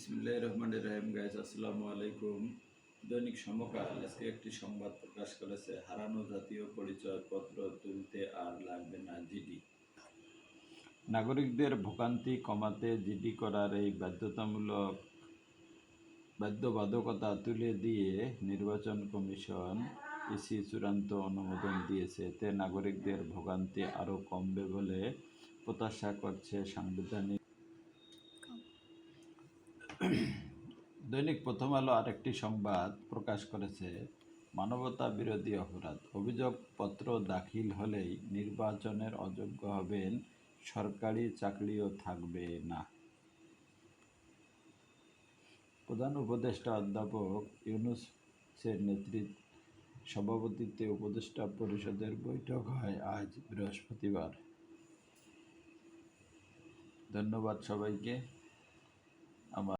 বিসমুল্লাহ রহমান রহিম গাইজ আসসালামু আলাইকুম। দৈনিক সমকাল, আজকে একটি সংবাদ প্রকাশ করেছে। হারানো জাতীয় পরিচয়পত্র তুলতে আর লাগবে না জিডি। নাগরিকদের ভোগান্তি কমাতে জিডি করার এই বাধ্যতামূলক বাধ্যবাধকতা তুলে দিয়ে নির্বাচন কমিশন ইসি চূড়ান্ত অনুমোদন দিয়েছে। এতে নাগরিকদের ভোগান্তি আরও কমবে বলে প্রত্যাশা করছে সাংবিধানিক দৈনিক প্রথম আলো আরেকটি সংবাদ প্রকাশ করেছে, মানবতা বিরোধী অপরাধ। অভিযোগপত্র দাখিল হলেই নির্বাচনের অযোগ্য হবেন, সরকারি চাকরিও থাকবে না। প্রধান উপদেষ্টা অধ্যাপক ইউনুসের নেতৃত্ব, সভাপতিত্বে উপদেষ্টা পরিষদের বৈঠক হয় আজ বৃহস্পতিবার। ধন্যবাদ সবাইকে। আমার